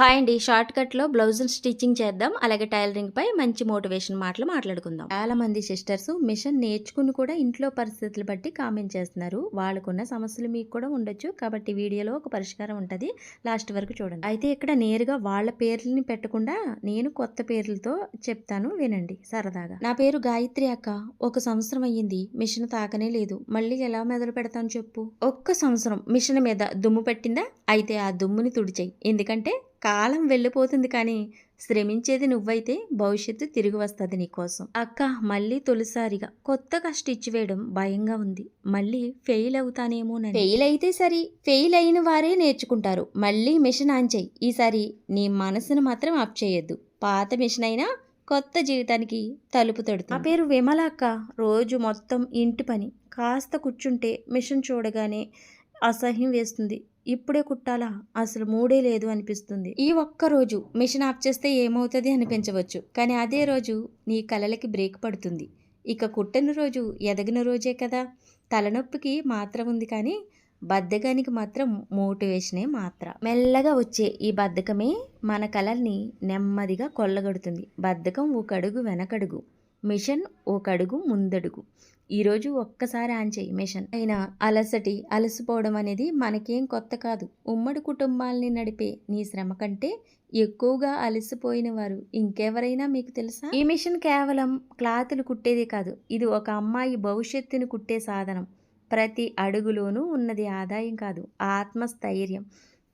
Hi అండి. Short కట్లో blouse stitching చేద్దాం. అలాగే టైలరింగ్ పై మంచి మోటివేషన్ మాటలు మాట్లాడుకుందాం. చాలా మంది సిస్టర్స్ మిషన్ నేర్చుకుని కూడా ఇంట్లో పరిస్థితులు బట్టి కామెంట్ చేస్తున్నారు. వాళ్ళకున్న సమస్యలు మీకు కూడా ఉండొచ్చు. కాబట్టి వీడియోలో ఒక పరిష్కారం ఉంటుంది. లాస్ట్ వరకు చూడండి. అయితే ఇక్కడ నేరుగా వాళ్ళ పేర్లని పెట్టకుండా నేను కొత్త పేర్లతో చెప్తాను వినండి సరదాగా. నా పేరు గాయత్రి అక్క. ఒక సంవత్సరం అయ్యింది. మిషన్ తాకనే లేదు. మళ్ళీ ఎలా మొదలు పెడతాను చెప్పు? ఒక్క సంవత్సరం మిషన్ మీద దుమ్ము పెట్టిందా? అయితే ఆ దుమ్ముని తుడిచేయి. ఎందుకంటే కాలం వెళ్ళిపోతుంది కానీ శ్రమించేది నువ్వైతే భవిష్యత్తు తిరిగి వస్తుంది నీకోసం. అక్క మళ్ళీ తొలిసారిగా కొత్తగా స్టిచ్ వేయడం భయంగా ఉంది. మళ్ళీ ఫెయిల్ అవుతానేమో ఫెయిల్ అయితే సరి ఫెయిల్ అయిన వారే నేర్చుకుంటారు. మళ్ళీ మిషన్ ఆన్ చేయి. ఈసారి నీ మనసును మాత్రం ఆఫ్ చేయొద్దు. పాత మిషన్ అయినా కొత్త జీవితానికి తలుపు తడుతుంది. నా పేరు విమల అక్క. రోజు మొత్తం ఇంటి పని. కాస్త కూర్చుంటే మిషన్ చూడగానే అసహ్యం వేస్తుంది. ఇప్పుడే కుట్టాలా? అసలు మూడే లేదు అనిపిస్తుంది. ఈ ఒక్క రోజు మిషన్ ఆఫ్ చేస్తే ఏమవుతుంది అనిపించవచ్చు. కానీ అదే రోజు నీ కలలకి బ్రేక్ పడుతుంది. ఇక కుట్టని రోజు ఎదగిన రోజే కదా. తలనొప్పికి మాత్రం ఉంది కానీ బద్ధకానికి మాత్రం మోటివేషనే మాత్ర. మెల్లగా వచ్చే ఈ బద్ధకమే మన కలల్ని నెమ్మదిగా కొల్లగొడుతుంది. బద్ధకం ఒక అడుగు వెనకడుగు. మిషన్ ఒక అడుగు ముందడుగు. ఈరోజు ఒక్కసారి ఆన్ చేయి మిషన్. అయినా అలసటి అలసిపోవడం అనేది మనకేం కొత్త కాదు. ఉమ్మడి కుటుంబాల్ని నడిపే నీ శ్రమ కంటే ఎక్కువగా అలసిపోయిన వారు ఇంకెవరైనా మీకు తెలుసా? ఈ మిషన్ కేవలం క్లాతులు కుట్టేదే కాదు. ఇది ఒక అమ్మాయి భవిష్యత్తును కుట్టే సాధనం. ప్రతి అడుగులోనూ ఉన్నది ఆదాయం కాదు ఆత్మస్థైర్యం.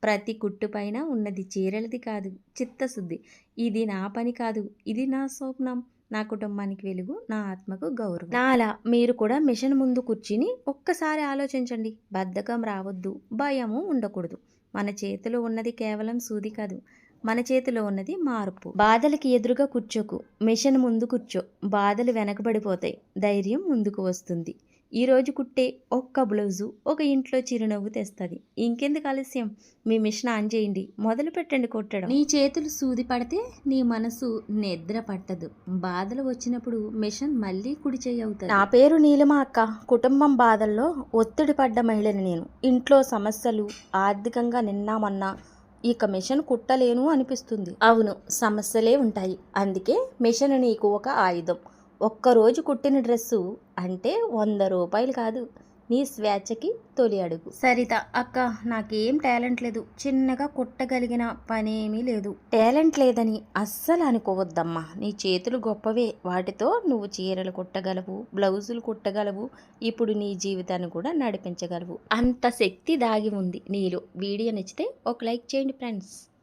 ప్రతి కుట్టుపైన ఉన్నది చీరలది కాదు చిత్తశుద్ధి. ఇది నా పని కాదు ఇది నా స్వప్నం. నా కుటుంబానికి వెలుగు నా ఆత్మకు గౌరవం. నాలా మీరు కూడా మిషన్ ముందు కూర్చుని ఒక్కసారి ఆలోచించండి. బద్ధకం రావద్దు భయము ఉండకూడదు. మన చేతిలో ఉన్నది కేవలం సూది కాదు మన చేతిలో ఉన్నది మార్పు. బాధలకి ఎదురుగా కూర్చోకు మిషన్ ముందు కూర్చో. బాధలు వెనకబడిపోతాయి ధైర్యం ముందుకు వస్తుంది. ఈ రోజు కుట్టే ఒక్క బ్లౌజు ఒక ఇంట్లో చిరునవ్వు తెస్తుంది. ఇంకెందుకు ఆలస్యం? మీ మిషన్ ఆన్ చేయండి. మొదలు పెట్టండి కొట్టడం. నీ చేతులు సూది పడితే నీ మనసు నిద్ర పట్టదు. బాధలు వచ్చినప్పుడు మిషన్ మళ్ళీ కుడి అవుతుంది. నా పేరు నీలిమ అక్క. కుటుంబం బాధల్లో ఒత్తిడి పడ్డ మహిళని నేను. ఇంట్లో సమస్యలు ఆర్థికంగా నిన్నా మొన్న ఇక మిషన్ కుట్టలేను అనిపిస్తుంది. అవును సమస్యలే ఉంటాయి. అందుకే మిషన్ నీకు ఒక ఆయుధం. ఒక్కరోజు కుట్టిన డ్రెస్సు అంటే వంద రూపాయలు కాదు. నీ స్వేచ్ఛకి తొలి అడుగు. సరిత అక్క నాకేం టాలెంట్ లేదు. చిన్నగా కుట్టగలిగిన పనేమీ లేదు. టాలెంట్ లేదని అస్సలు అనుకోవద్దమ్మా. నీ చేతులు గొప్పవే. వాటితో నువ్వు చీరలు కుట్టగలవు బ్లౌజులు కుట్టగలవు. ఇప్పుడు నీ జీవితాన్ని కూడా నడిపించగలవు. అంత శక్తి దాగి ఉంది నీలో. వీడియో నచ్చితే ఒక లైక్ చేయండి ఫ్రెండ్స్.